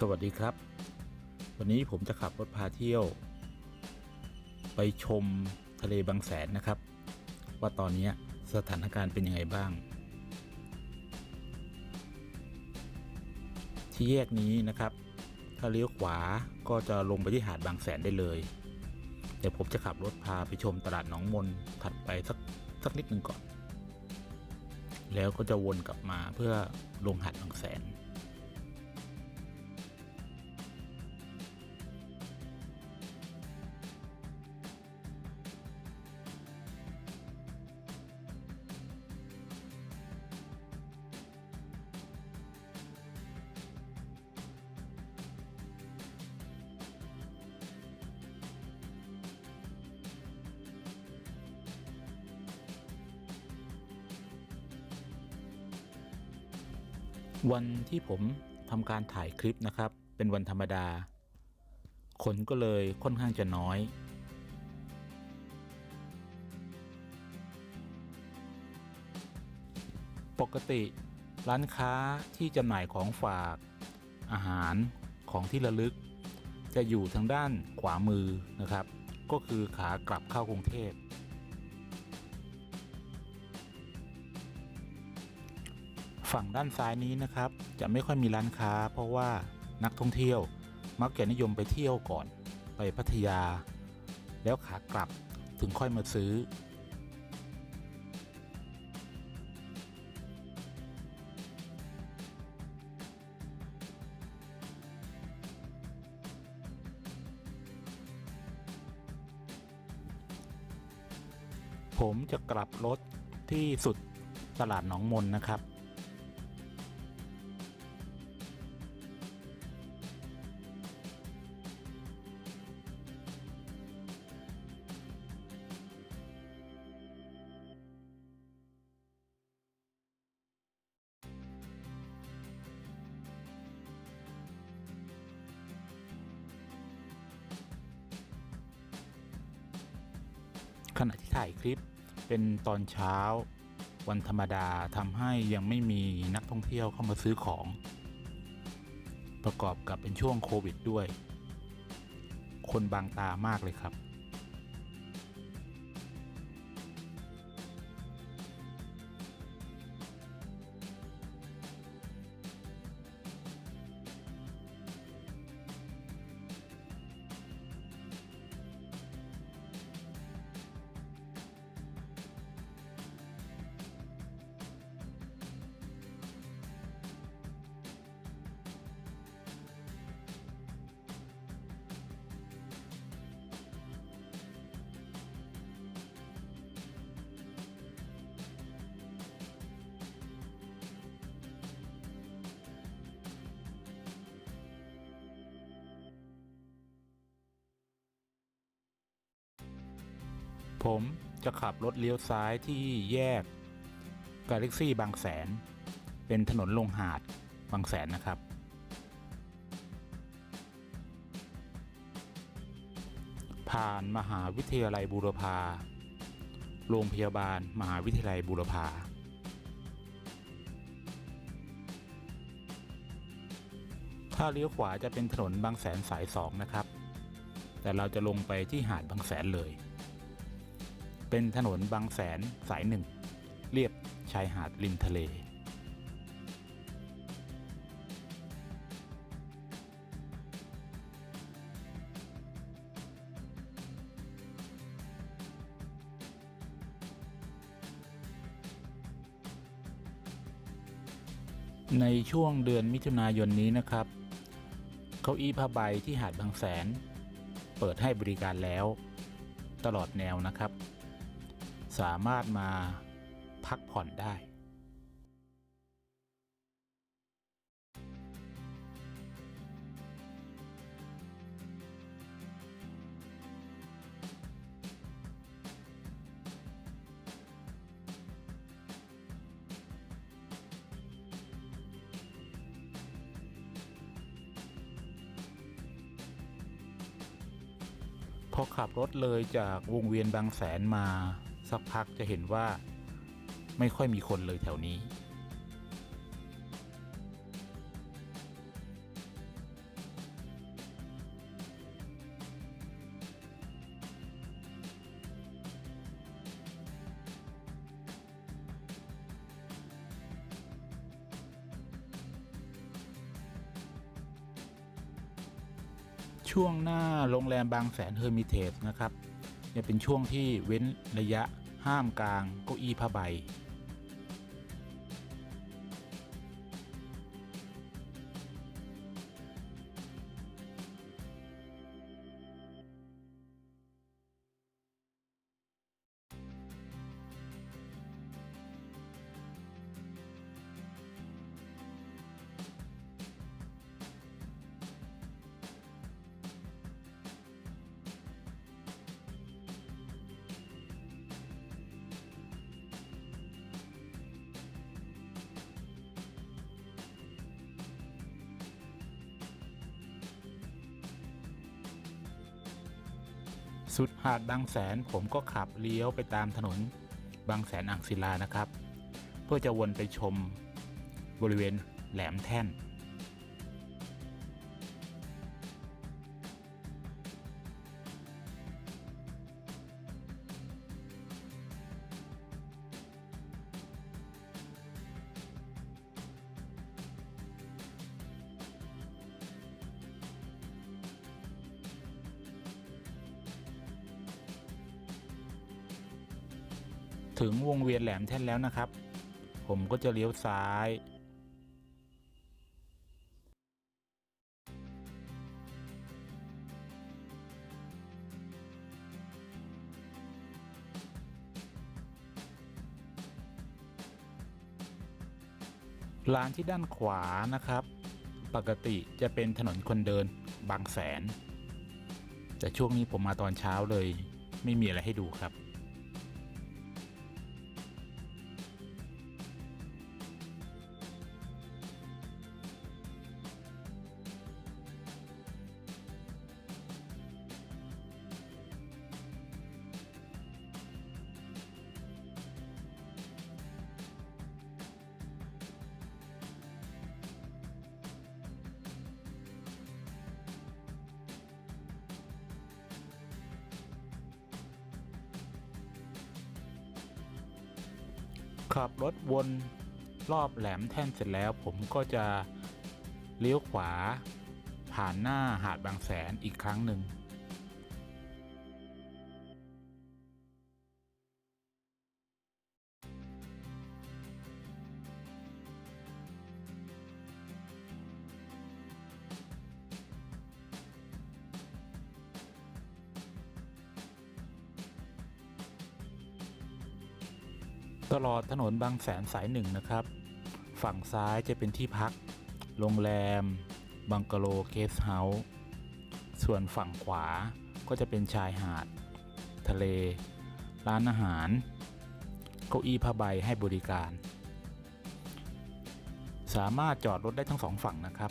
สวัสดีครับ วันนี้ผมจะขับรถพาเที่ยว ไปชมทะเลบางแสนนะครับ ว่าตอนนี้สถานการณ์เป็นยังไงบ้าง ที่แยกนี้นะครับ ถ้าเลี้ยวขวาก็จะลงไปที่หาดบางแสนได้เลย เดี๋ยวผมจะขับรถพาไปชมตลาดหนองมนถัดไปสักสักนิดหนึ่งก่อน แล้วก็จะวนกลับมาเพื่อลงหาดบางแสน วันที่ผมทำการถ่ายคลิปนะครับ เป็นวันธรรมดา คนก็เลยค่อนข้างจะน้อย ปกติร้านค้าที่จำหน่ายของฝาก อาหารของที่ระลึก จะอยู่ทางด้านขวามือนะครับ ก็คือขากลับเข้ากรุงเทพ ฝั่งด้านซ้ายนี้นะครับ จะไม่ค่อยมีร้านค้า เพราะว่านักท่องเที่ยวมักจะนิยมไปเที่ยวก่อน ไปพัทยา แล้วขากลับถึงค่อยมาซื้อ ผมจะกลับรถที่สุดตลาดหนองมนนะครับ ณะที่ถ่ายคลิปเป็นตอนเช้า วันธรรมดาทำให้ยังไม่มีนักท่องเที่ยวเข้ามาซื้อของ ประกอบกับเป็นช่วงโควิดด้วย คนบางตามากเลยครับ ผมจะขับรถเลี้ยวซ้ายที่แยกกา a ล็กซี่บางแสน เป็นถนนลงหาดบางแสนนะครับ ผ่านมหาวิทยาลัยบูรพาโรงพยาบาลมหาวิทยาลัยบูรพาถ้าเลี้ยวขวาจะเป็นถนนบางแสนสายสองนะครับ แต่เราจะลงไปที่หาดบางแสนเลย เป็นถนนบางแสนสายหนึ่ง เรียบชายหาดริมทะเล ในช่วงเดือนมิถุนายนนี้นะครับ เก้าอี้ผ้าใบที่หาดบางแสน เปิดให้บริการแล้ว ตลอดแนวนะครับ สามารถมาพักผ่อนได้ พอขับรถเลยจากวงเวียนบางแสนมา สักพักจะเห็นว่าไม่ค่อยมีคนเลยแถวนี้ ช่วงหน้าโรงแรมบางแสนเฮอร์มิเทสนะครับ จะเป็นช่วงที่เว้นระยะห้ามกลางเก้าอี้ผ้าใบ สุดหาดบางแสนผมก็ขับเลี้ยวไปตามถนนบางแสนอ่างศิลานะครับ เพื่อจะวนไปชมบริเวณแหลมแท่น ถึงวงเวียนแหลมแท่นแล้วนะครับ ผมก็จะเลี้ยวซ้าย ร้านที่ด้านขวานะครับ ปกติจะเป็นถนนคนเดินบางแสน แต่ช่วงนี้ผมมาตอนเช้าเลย ไม่มีอะไรให้ดูครับ ขับรถวนรอบแหลมแท่นเสร็จแล้ว ผมก็จะเลี้ยวขวา ผ่านหน้าหาดบางแสนอีกครั้งหนึ่ง ตลอดถนนบางแสนสายหนึ่งนะครับ ฝั่งซ้ายจะเป็นที่พัก โรงแรม บังกะโลเกสเฮาส์ ส่วนฝั่งขวาก็จะเป็นชายหาด ทะเล ร้านอาหาร เก้าอี้ผ้าใบให้บริการ สามารถจอดรถได้ทั้งสองฝั่งนะครับ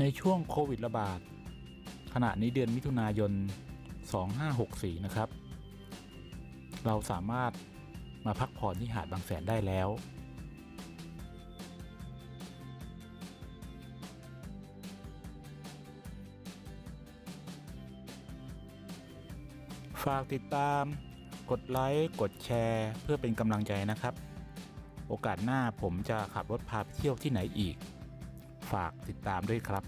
ในช่วงโควิดระบาด ขณะนี้เดือนมิถุนายน 2564 นะครับ เราสามารถมาพักผ่อนที่หาดบางแสนได้แล้ว ฝากติดตาม กดไลค์ กดแชร์ เพื่อเป็นกำลังใจนะครับ โอกาสหน้าผมจะขับรถพาไปเที่ยวที่ไหนอีก ฝากติดตามด้วยครับ